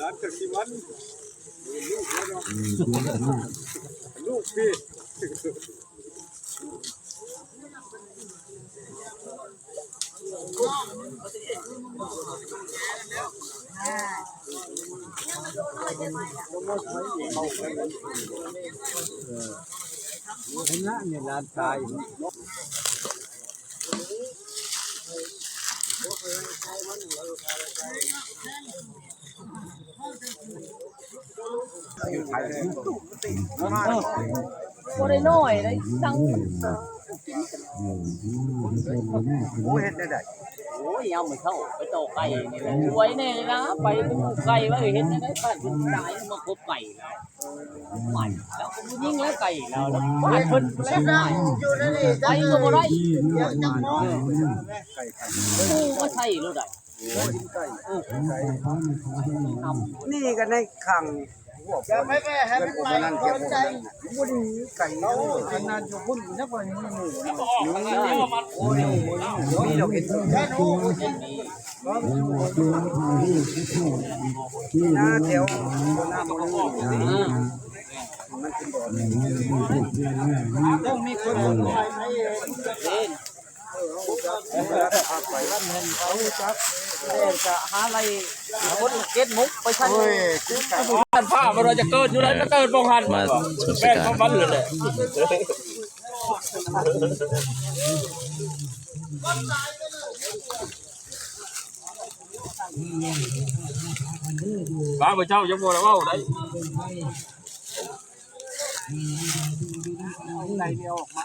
ร้านจากที่วันลูกแล้วเนาะลูกพี่เห็นละเนี่ยร้านชาย บ่ได้น้อยสั่งโอ้เห็นได้ได้โอ้ยเอาไม่เข้าไปต่อไก่นี่แหละช่วยแน่เลยนะ ไปเป็นไก่ไว้เห็นได้ได้บ้านเป็นตายมาคบไก่แล้วใหม่แล้วก็ยิงแล้วไก่แล้วแล้วบ้านเพิ่นแล้วได้ไปก็บ่ได้กูก็ใช่แล้ได้ นี่ก็ในขังจะไม่แม่ให้มันไปนั่นเกี่ยวกับนั้นบุญไก่เนาขนาดอยู่บุญนักว่านี่นี่โอ้ยนี่เราเห็นแค่นู้นนะแถวหน้ามันนี่มันเป็นบ่อต้องมีคนคอยให้เล่นไปว่าเงินเขา จักเล่นจะหาอะไรคนเก็ตมุกไปชั้นเฮ้ยคือไก่ท่านผ้ามันเราจะเกิดอยู่แล้วจะเกิดบงหันมาชมสแม่นกาเขามันเลยแหละบ้าไปเช่ายังโมแล้วว่าได้ไหนเดียวออกมา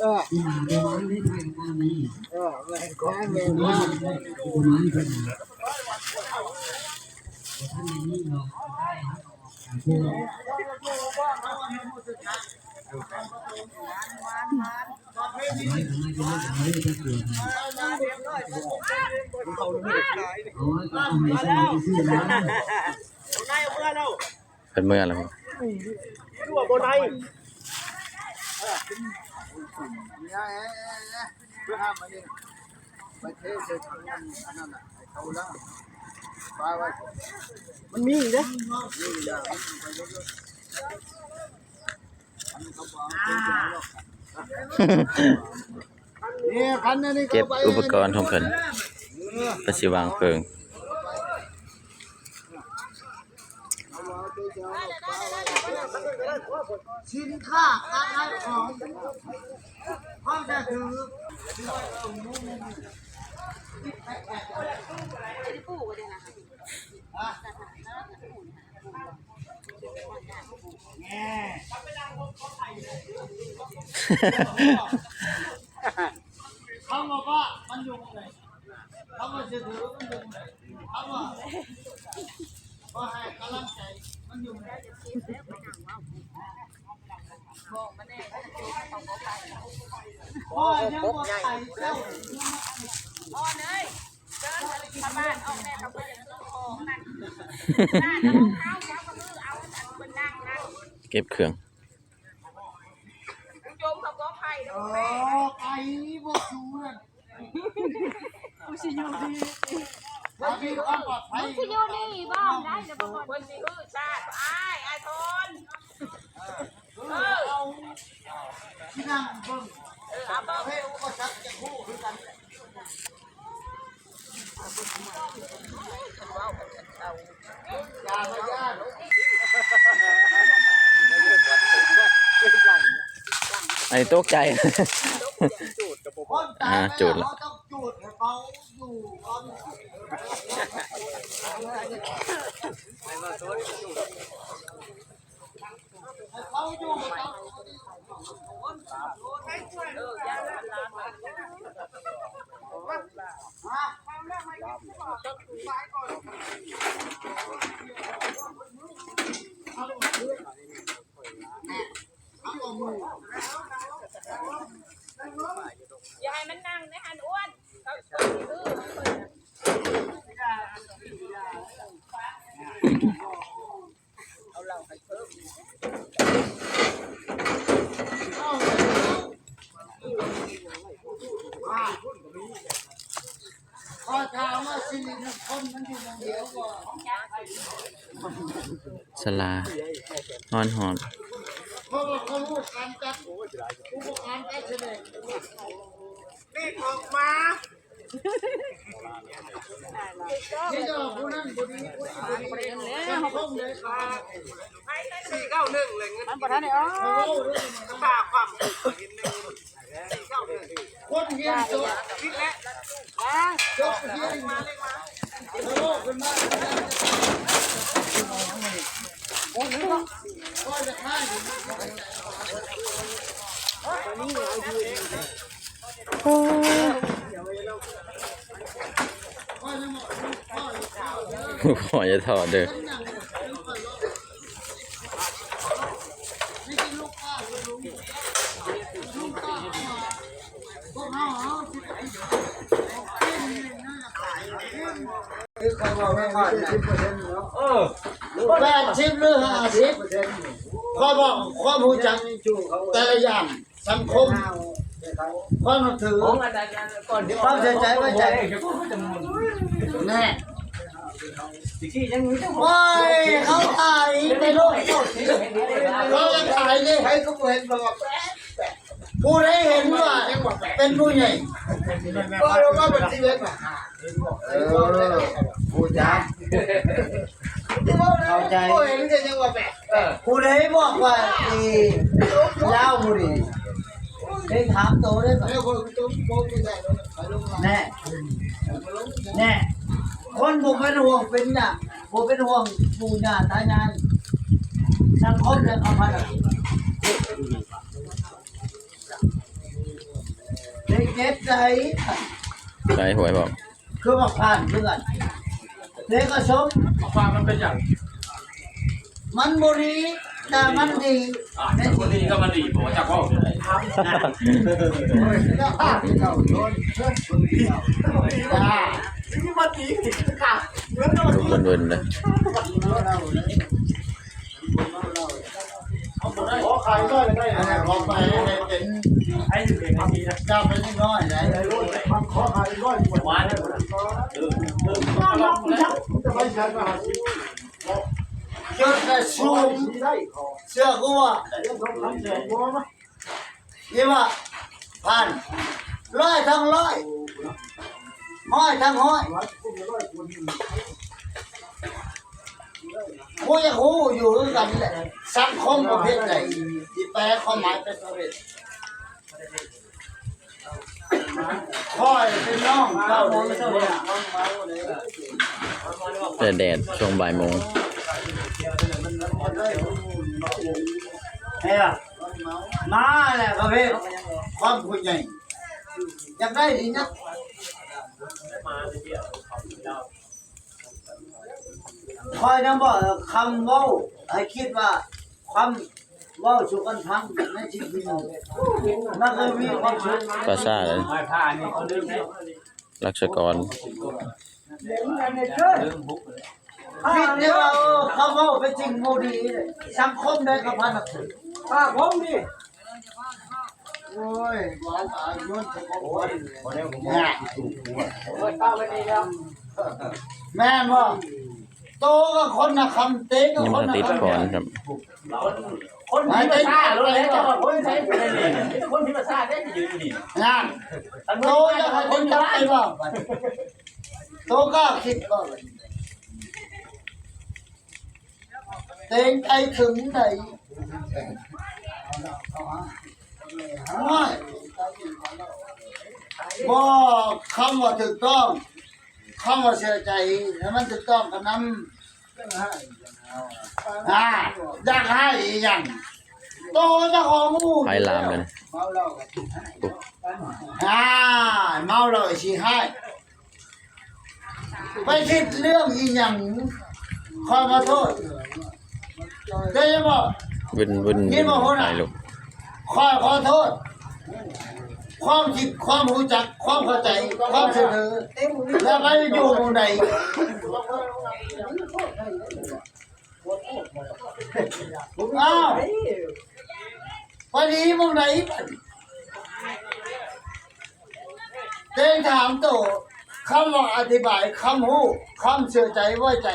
เออเออแม่ก็แม่ว่าเป็นเมื่อแล้วครับ เพื่อห้ามมันนี่ไปเทใส่ถังอันนั้นน่ะไอ้เขาละปลาไว้มันมีเด้นี่อย่านี่คันนี้เก็บอุปกรณ์ของเพิ่นไปสิวางเพลิง สินค้าการขายของห้อจะถือเขาบอกว่ามันอยู่ไหนเขาบอกจะถือมันอยู่ไหนเขาบอก ว่าให้กำลังใจมันอยู่ไหนพ่อยังบอกใส่เจ้าพ่อเนยเดินมาบ้านออกแม่ทำไปอย่างนั้นของนั่นนั่นเอาเท้าแล้วก็มือเอาอันเป็นนั่งนั่งเก็บเครื่องคุณโยมเขาก็ไผ่โอ้ไปบ่ชูนั่นกูสิอยู่ดี ว่าพี่ความปลอดภัยสิอยู่นี่บ้างได้เดี๋ยวบอกคนสิฮือชาติอ้ายอ้ายทนเออเอาที่นั่งเบิ่งเออเอาเบิ่งเฮ้ยก็ชักจะคู่คือกันยาไม่ยาอันนี้ตกใจอ่าจูดละ เขาต้องจูดให้เขาอยู่ก่อนให้เขาอยู่ก่อนอย่าให้มันนั่งนะฮันอ้วนเขาคนที่ดื้อของเพิ่นน่ะ พอถามว่าสิริมงคลมันอยู่ตรงเดียวบ่สลานอนหอนเพราะว่าเขารู้การจัดอุปกรณ์การแสดงนี่ออกมา ที่จะผู้นั้นผู้นี้ผู้นี้แล้วเขาเลยค่ะสี่เก้าหนึ่งเลยเงินมันประธานเนี่ยอ๋อปาความเห็นหนึ่งสี่เก้าหนึ่งคนเฮียนจบคิดแล้วจบเฮียนมาเลยมาโลกขึ้นมาโอ้โหก็จะฆ่าอยู่ขออย่าถอดเด้อคือเขอกว่าว่าสิบเปอร์เซ็นต์เออแปดสิบหรือห้าสิบเขาบอกความรู้จักแต่ละอย่างสังคมความนับถือความเสียใจไว้ใจแน่ โอ้ยเขาตายไปโลกเขาจะตายเลยให้เขาเห็นบอกผู้ใดเห็นว่าเป็นผู้ใหญ่ก็รู้ว่าเป็นชีวิตเออผู้จ้าเข้าใจผู้ใดบอกว่าอียาวบุรีได้ถามโตได้ไหมแน่แน่ คนผมเป็นห่วงเป็นน่ะผมเป็นห่วงปู่ย่าตายายสังคมเนี่ยเอาพันได้เก็บใจใส่หวยบอกคือมาผ่านเพื่อนเด็กก็ชมความมันเป็นอย่างมันบุรีแต่มันดีในคนนี้ก็มันดีบอกว่าจากว่าลุ กเวินๆเลยขอขายก็ได้ขอไปเป็นให้ถึงเป็นทีนะเจ้าเป็นน้อยนะขอขายก็หวานจนกระชุ่มเสื้อกูว่ายี่ว่าพันร้อยทั้งร้อย ห้อยทั้งห้อยกูยังหูอยู่ด้วยกันแหละสังคมประเภทไหนที่แปลความหมายเป็นประเภทห้อยเป็นน้องเก้าเลยแต่แดดช่วงบ่ายโมงเฮ้ยมาแหละประเภทความผู้ใหญ่อยากได้ดีนะ คอยนะบอกคำเว่าให้คิดว่าความเว่าสุกันพังในชีวิตมันก็มีความสุขปราสาทเลยลักษกรคิดเนี่ยว่าเขาเว่าเป็นจริงโมดีเลยสังคมได้กับพันนับถือป้าผมนี่ โอ้ยหวานตายย้อนจะของคนเนี่ยแม่นว่าโตก็คนนะคำเต๊ก็นี่คมันนนะติดคำก่อนครับ คนที่ภาษาเลยคนใช้คนที่ภาษาได้ยืนนี่งานโตจะให้คนจับไปว่าโตก็คิดว่าเต็งใจถึงไหน ไม่บ่คำว่าถูกต้องคำว่าเสียใจแล้วมันถูกต้องกับนั้นอ่าอยากให้อีกอย่างโตเจ้าของหมู่ไฟลามเลยนะอ่าเมาเลยสิให้ไปคิดเรื่องอีหยังขอมาโทษได้ยังบ่วินวินนี่บอกว่าถ่ายลูก ขอขอโทษ ความคิดความรู้จัก ความเข้าใจ ความเสนอแล้วไปอยู่ตรงไหนอ้าวันนี้มึงไหนเต้งถามโตคำว่าอธิบายคำหู้คำเชื่อใจไว้ใจ